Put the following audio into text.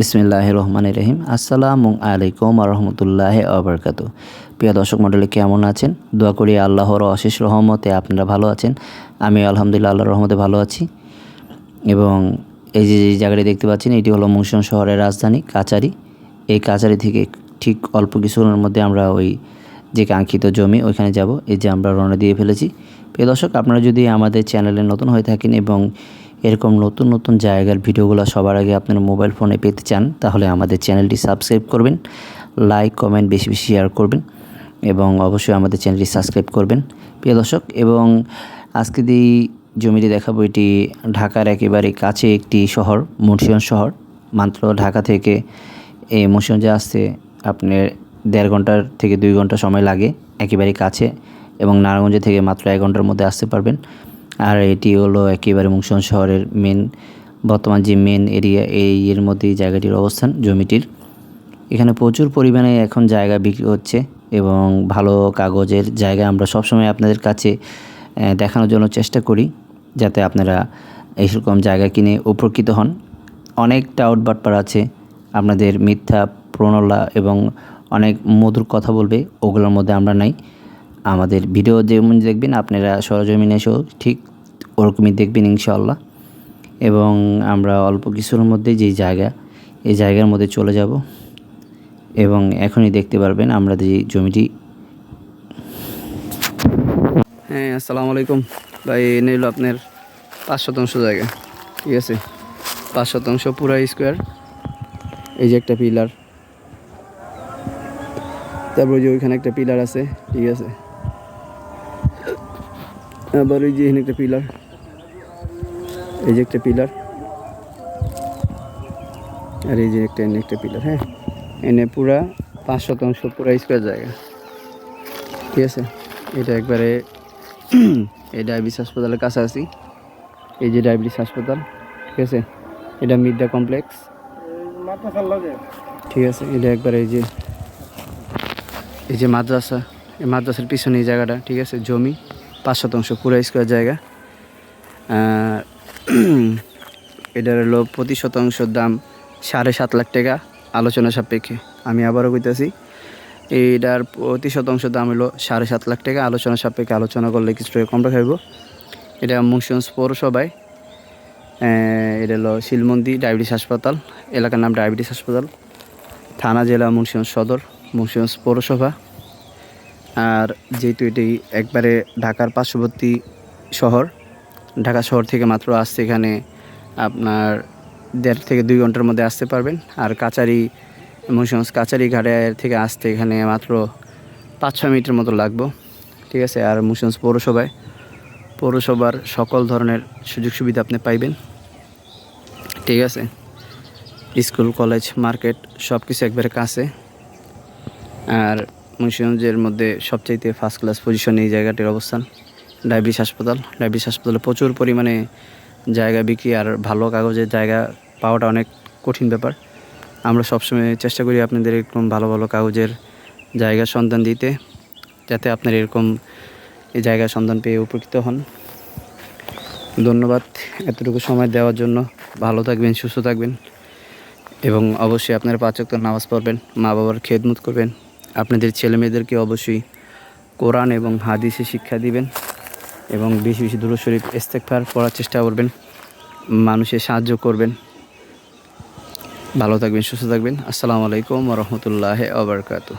বিসমিল্লাহ রহমান রহিম। আসসালামু আলাইকুম রহমতুল্লাহ আবরকাত প্রিয় দর্শক মণ্ডলী, কেমন আছেন? দোয়া করি আল্লাহর অশেষ রহমতে আপনারা ভালো আছেন। আমি আলহামদুলিল্লাহ আল্লাহর রহমতে ভালো আছি। এবং এই যে যে জায়গাটি দেখতে পাচ্ছেন, এটি হলো মুংসন শহরের রাজধানী কাচারি এই কাচারি থেকে ঠিক অল্প কিছুক্ষণের মধ্যে আমরা ওই যে কাঙ্ক্ষিত জমি, ওইখানে যাব। এই যে আমরা রওনা দিয়ে ফেলেছি। প্রিয় দর্শক, আপনারা যদি আমাদের চ্যানেলে নতুন হয়ে থাকেন এবং এরকম নতুন নতুন জায়গার ভিডিওগুলো সবার আগে আপনার মোবাইল ফোনে পেতে চান, তাহলে আমাদের চ্যানেলটি সাবস্ক্রাইব করবেন, লাইক, কমেন্ট বেশি বেশি শেয়ার করবেন এবং অবশ্যই আমাদের চ্যানেলটি সাবস্ক্রাইব করবেন। প্রিয় দর্শক, এবং আজকে যেই জমিটি দেখাবো এটি ঢাকার একেবারে কাছে একটি শহর, মুন্সিগঞ্জ শহর। মাত্র ঢাকা থেকে এই মুন্সিগঞ্জে আসতে আপনার দেড় ঘণ্টার থেকে দুই ঘণ্টা সময় লাগে, একেবারে কাছে এবং নারায়ণগঞ্জ থেকে মাত্র এক ঘণ্টার মধ্যে আসতে পারবেন। আর এটি হলো একেবারে মুন্সিগঞ্জ শহরের মেন বর্তমান যে মেন এরিয়া এই এর মধ্যেই জায়গাটির অবস্থান, জমিটির। এখানে প্রচুর পরিমাণে এখন জায়গা বিক্রি হচ্ছে এবং ভালো কাগজের জায়গা আমরা সবসময় আপনাদের কাছে দেখানোর জন্য চেষ্টা করি যাতে আপনারা এইরকম জায়গা কিনে উপকৃত হন। অনেক টাউট বাটপার আছে, আপনাদের মিথ্যা, প্রণলা এবং অনেক মধুর কথা বলবে, ওগুলোর মধ্যে আমরা নাই। আমাদের ভিডিও যেমন দেখবেন, আপনারা সরজমিনে এসেও ঠিক ওরকমই দেখবেন ইনশাআল্লাহ। এবং আমরা অল্প কিছুর মধ্যে যেই জায়গা, এই জায়গার মধ্যে চলে যাব। এবং এখনই দেখতে পারবেন আমরা যে জমিটি। হ্যাঁ আসসালামু আলাইকুম। ভাই এনে আপনার পাঁচ শতাংশ জায়গা, ঠিক আছে? পাঁচ শতাংশ পুরা স্কোয়ার এই যে একটা পিলার তারপর যে ওইখানে একটা পিলার আছে, ঠিক আছে? আবার ওই যে এখানে একটা পিলার এই যে একটা পিলার আর এই যে একটা, এনে একটা পিলার হ্যাঁ? এনে পুরা পাঁচ শতাংশ পুরা স্কোয়ার জায়গা। ঠিক আছে? এটা একবারে এই ডায়াবেটিস হাসপাতালের কাছাকাছি। এই যে ডায়াবেটিস হাসপাতাল, ঠিক আছে? এটা মিডডা কমপ্লেক্স। ঠিক আছে? এটা একবার এই যে এই যে মাদ্রাসা। এই মাদ্রাসার পিছনে এই জায়গাটা, ঠিক আছে? জমি, পাঁচ শতাংশ পুরা স্কোয়ার জায়গা। এটার হলো প্রতি শতাংশের দাম সাড়ে সাত লাখ টাকা আলোচনা সাপেক্ষে। আমি আবারও কইতাছি, এইটার প্রতি শতাংশ দাম হলো সাড়ে সাত লাখ টাকা আলোচনা সাপেক্ষে। আলোচনা করলে কিছু টাকা কম রাখাইব। এটা মুন্সিগঞ্জ পৌরসভায় এটা হলো শিলমন্দি ডায়াবেটিস হাসপাতাল, এলাকার নাম ডায়াবেটিস হাসপাতাল, থানা, জেলা মুন্সিগঞ্জ সদর মুন্সিগঞ্জ পৌরসভা। আর যেহেতু এটি একবারে ঢাকার পার্শ্ববর্তী শহর ঢাকা শহর থেকে মাত্র আসতে এখানে আপনার দেড় থেকে দুই ঘণ্টার মধ্যে আসতে পারবেন। আর কাচারি মুন্সিগঞ্জ কাচারি ঘাটে থেকে আসতে এখানে মাত্র পাঁচ ছয় মিনিটের মতো লাগবো। ঠিক আছে? আর মুন্সিগঞ্জ পৌরসভায় পৌরসভার সকল ধরনের সুযোগ সুবিধা আপনি পাইবেন। ঠিক আছে? স্কুল, কলেজ, মার্কেট সব কিছু একবারে কাছে। আর মুন্সিগঞ্জের মধ্যে সবচাইতে ফার্স্ট ক্লাস পজিশন এই জায়গাটির অবস্থান। ডায়াবেটিস হাসপাতাল। ডায়াবেটিস হাসপাতালে প্রচুর পরিমাণে জায়গা বিক্রি আর ভালো কাগজের জায়গা পাওয়াটা অনেক কঠিন ব্যাপার। আমরা সবসময় চেষ্টা করি আপনাদের এরকম ভালো ভালো কাগজের জায়গার সন্ধান দিতে, যাতে আপনার এরকম এই জায়গার সন্ধান পেয়ে উপকৃত হন। ধন্যবাদ এতটুকু সময় দেওয়ার জন্য। ভালো থাকবেন, সুস্থ থাকবেন এবং অবশ্যই আপনারা পাচক নামাজ পড়বেন মা বাবার খেদমত করবেন। আপনাদের ছেলে মেয়েদেরকে অবশ্যই কোরআন এবং হাদিসে শিক্ষা দিবেন। এবং বেশি বেশি দূর শরীফ ইস্তেকফার পড়ার চেষ্টা করবেন। মানুষের সাহায্য করবেন। ভালো থাকবেন, সুস্থ থাকবেন। আসসালামু আলাইকুম রহমতুল্লাহ আবরকাতু